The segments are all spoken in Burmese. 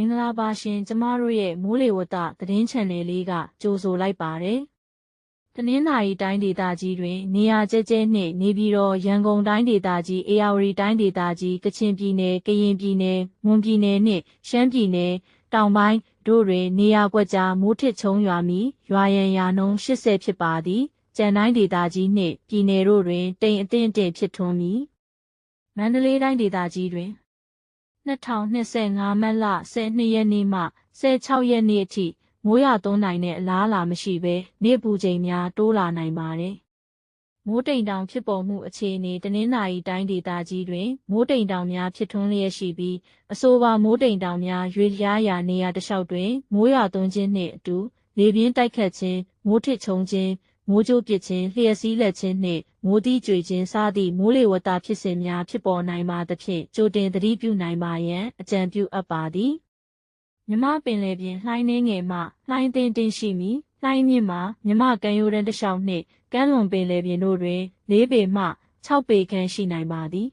င်္ဂလာပါရှင်ကျမတို့ရဲ့မိုးလေဝသသတင်းချန်နယ်လေးကကြိုဆိုလိုက်ပါတယ်။တနင်္သာရီတိုင်းဒေသကြီးတွင် နေရာကျကျနှင့်နေပြည်တော်ရန်ကုန်တိုင်းဒေသကြီးအေရဝတီတိုင်းဒေသကြီးကချင်ပြည်နယ်ကရင်ပြည်နယ်မွန်ပြည်နယ်နှင့်ရှမ်းပြည်နယ်တောင်ပိုင်းတို့တွင်နေရာကွက်ကြားမိုးထစ်ချုံရွာမီရွာရန်ရာနှုန်း80ဖြစ်ပါသည်။ကြံတိုင်းဒေသကြီးနှင့်ပြည်နယ်တို့တွင်တိမ်အထင်အင့်ဖြစ်ထွန်းမည်။မန္တလေးတိုင်းဒေသကြီးတွင် 2025မတ်လ12ရက်နေ့မှ16ရက်နေ့အထိမိုးရွာသွန်းနိုင်တဲ့အလားအလာမရှိဘဲနေပူချိန်များတိုးလာနိုင်ပါတယ်။မိုးတိမ်တောင်ဖြစ်ပေါ်မှုအခြေအနေတနင်္သာရီတိုင်းဒေသကြီးတွင်မိုးတိမ်တောင်များဖြစ်ထွန်းလျက်ရှိပြီးအဆိုပါမိုးတိမ်တောင်များရွေလျားရာနေရာတစ်လျှောက်တွင်မိုးရွာသွန်းခြင်းနှင့်အတူလေပြင်းတိုက်ခတ်ခြင်းမိုးထစ်ချုံခြင်း မိုးကြိုးပစ်ခြင်းလျှက်စီးလက်ခြင်းနှင့်မိုးတိကျွေခြင်းစသည့်မိုးလေဝသဖြစ်စဉ်များဖြစ်ပေါ်နိုင်ပါသဖြင့်ကြိုတင်သတိပြုနိုင်ပါရန်အကြံပြုအပ်ပါသည်မြမပင်လယ်ပြင်လှိုင်းနှင်းငယ်မှလှိုင်းသိမ်းတင်ရှိမီလှိုင်းမြင့်မှမြမကံရိုးတန်းတစ်လျှောက်နှင့်ကမ်းလွန်ပင်လယ်ပြင်တို့တွင်၄ပေမှ6ပေခန့်ရှိနိုင်ပါသည်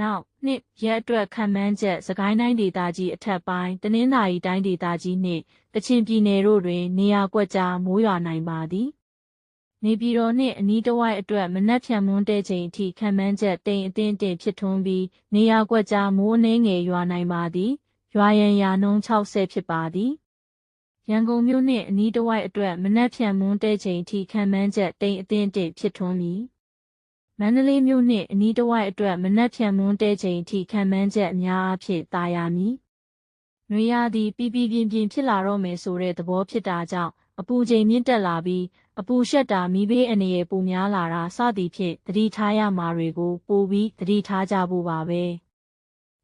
နောက်နှစ်ရက်အတွက်ခံမှန်းချက်စကိုင်းတိုင်းဒေသကြီးအထက်ပိုင်းတနင်္သာရီတိုင်းဒေသကြီးနှင့်ကချင်ပြည်နယ်တို့တွင် နေရာကွက်ကြားမိုးရွာနိုင်ပါသည် နေပြည်တော်နှင့်အနီးတစ်ဝိုက်အတွက်မနက်ဖြန်မွန်းတဲ့ချိန်အထိခံမှန်းချက်တိမ်အထင်အင့်ဖြစ်ထွန်းပြီးနေရာကွက်ကြားမိုးအနှဲငယ်ရွာနိုင်ပါသည်ရွာရန်ရာနှုန်း60ဖြစ်ပါသည်ရန်ကုန်မြို့နှင့်အနီးတစ်ဝိုက်အတွက်မနက်ဖြန်မွန်းတဲ့ချိန်အထိခံမှန်းချက်တိမ်အထင်အင့်ဖြစ်ထွန်းပြီးမန္တလေးမြို့နှင့်အနီးတစ်ဝိုက်အတွက်မနက်ဖြန်မွန်းတဲ့ချိန်အထိခံမှန်းချက်အများအဖြစ်တာယာမည်။နွေရာသီပြပြပြင်းပြင်းဖြစ်လာတော့မယ်ဆိုတဲ့သဘောဖြစ်တာကြောင့်အပူချိန်မြင့်တက်လာပြီး အပူရှက်တာမိဘေးအနေရပူများလာတာစသည်ဖြင့်သတိထားရမှာတွေကို ပိုပြီးသတိထားကြဖို့ပါပဲ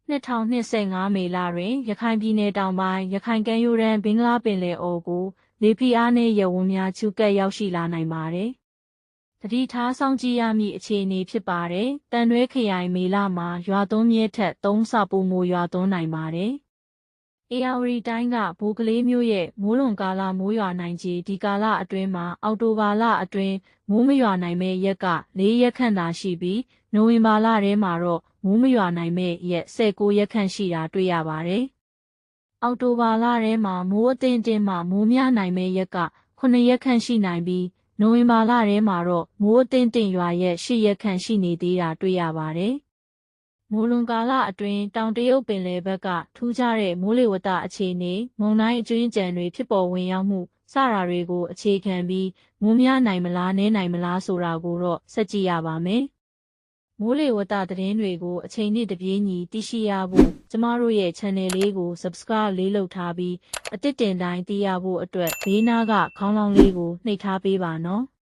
2025မေလတွင်ရခိုင်ပြည်နယ်တောင်ပိုင်းရခိုင်ကမ်းရိုးတန်းဘင်္ဂလားပင်လယ်အော်ကိုလေဖိအားနှင့်ရဝန်းများချူကပ်ရောက်ရှိလာနိုင်ပါတယ်သတိထားဆောင်ကြည့်ရမည့်အခြေအနေဖြစ်ပါတယ်။တန်တွဲခရိုင်မေလမှာရွာသွန်းမြဲထက်၃ဆပိုမိုရွာသွန်းနိုင်ပါတယ်။ အေယာဝတီတိုင်းကဘိုးကလေးမျိုးရဲ့မိုးလွန်ကာလမိုးရွာနိုင်ခြေဒီကာလအတွင်းမှာအောက်တိုဘာလအတွင်းမိုးမရွာနိုင်မဲ့ရက်က၄ရက်ခန့်သာရှိပြီးနိုဝင်ဘာလထဲမှာတော့မိုးမရွာနိုင်မဲ့ရက်19ရက်ခန့်ရှိတာတွေ့ရပါတယ်။အောက်တိုဘာလထဲမှာမိုးအသင့်တင်မှမိုးများနိုင်မဲ့ရက်က9ရက်ခန့်ရှိနိုင်ပြီးနိုဝင်ဘာလထဲမှာတော့မိုးအသင့်တင်ရွာရက်10ရက်ခန့်ရှိနေသေးတာတွေ့ရပါတယ်။ မိုးလွန်ကာလအတွင်းတောင်တရုတ်ပင်လယ်ဘက်ကထူးခြားတဲ့မိုးလေဝသအခြေအနေမုန်တိုင်းအကျွင်းကြံတွေဖြစ်ပေါ်ဝင်ရောက်မှုစတာတွေကိုအခြေခံပြီးမိုးများနိုင်မလားနည်းနိုင်မလားဆိုတာကိုတော့ဆက်ကြည့်ရပါမယ်။မိုးလေဝသသတင်းတွေကိုအချိန်နဲ့တပြေးညီသိရှိရဖို့ကျမတို့ရဲ့ channel လေးကို subscribe လေးလုပ်ထားပြီးအသစ်တင်တိုင်းသိရဖို့အတွက်ဘေးနားကခေါင်းလောင်းလေးကိုနှိပ်ထားပေးပါနော်။